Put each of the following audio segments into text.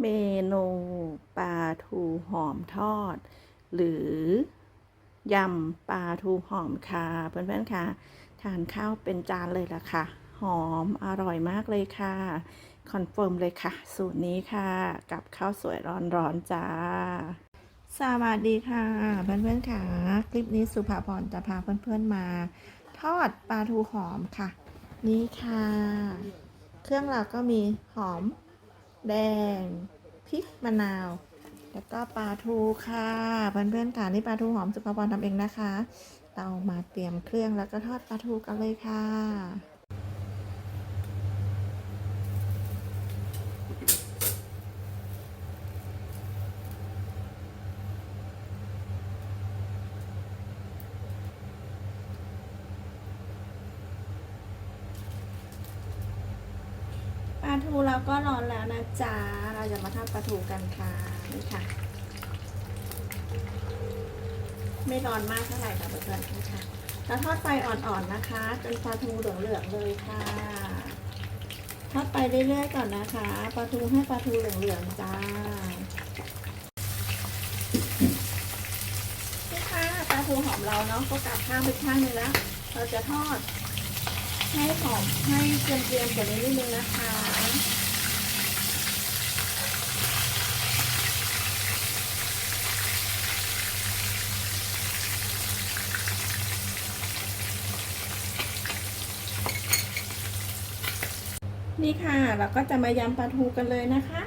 เมนูปลาทูหอมทอด หรือยำปลาทูหอมค่ะเพื่อนๆค่ะทานข้าวเป็นจานเลยล่ะค่ะ หอมอร่อยมากเลยค่ะ คอนเฟิร์มเลยค่ะ สูตรนี้ค่ะ กับข้าวสวยร้อนๆจ้า สวัสดีค่ะ เพื่อนๆค่ะ คลิปนี้สุภาพรจะพาเพื่อนๆมา ทอดปลาทูหอมค่ะ นี่ค่ะ เครื่องเราก็มีหอม แดงพริกมะนาว แล้วก็ปลาทูค่ะเพื่อนๆค่ะนี่ปลาทูหอมสุภาพรทำเองนะคะ เรามาเตรียมเครื่องแล้วก็ทอดปลาทูกันเลยค่ะ ทูเราก็ร้อนแล้วนะจ๊ะ เราจะมาทอดปลาทูกันค่ะ นี่ค่ะ ไม่ร้อนมากเท่าไหร่ค่ะเพื่อนๆนี่ค่ะเราทอดไฟอ่อนๆนะคะ จนปลาทูเหลืองๆเลยค่ะ ทอดไปเรื่อยๆก่อนนะคะ ปลาทูให้ปลาทูเหลืองๆจ้านี่ค่ะปลาทูหอมเราเนาะก็กลับข้างไปข้างหนึงแล้ว เราจะทอด ให้หอมให้เกรียมๆกว่านี้นิดนึงนะคะนี่ค่ะเราก็จะมายำปลาทูกันเลยนะคะ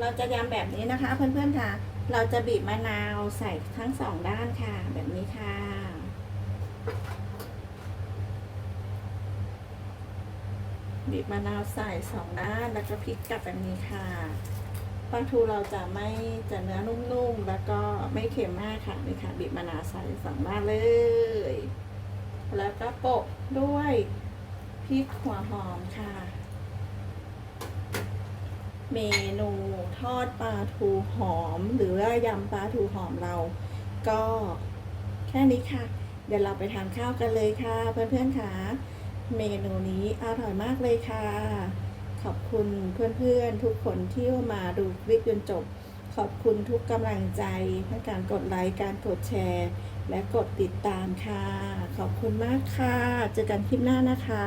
เราจะยำแบบนี้นะคะ เพื่อนๆค่ะ เราจะบีบมะนาวใส่ทั้งสองด้านค่ะ แบบนี้ค่ะ บีบมะนาวใส่สองด้านแล้วก็พลิกกลับแบบนี้ค่ะปลาทูเราจะไม่จะเนื้อนุ่มๆ แล้วก็ไม่เค็มมากค่ะนี่ค่ะบีบมะนาวใส่สองด้านเลย แล้วก็โปะด้วยพริกหัวหอมค่ะ เมนูทอดปลาทูหอม หรือว่ายำปลาทูหอมเรา ก็แค่นี้ค่ะ เดี๋ยวเราไปทานข้าวกันเลยค่ะ เพื่อนๆค่ะ เมนูนี้อร่อยมากเลยค่ะ ขอบคุณเพื่อนๆทุกคนที่มาดูคลิปจนจบ ขอบคุณทุกกำลังใจทั้งการกดไลค์การกดแชร์ และกดติดตามค่ะ ขอบคุณมากค่ะ เจอกันคลิปหน้านะคะ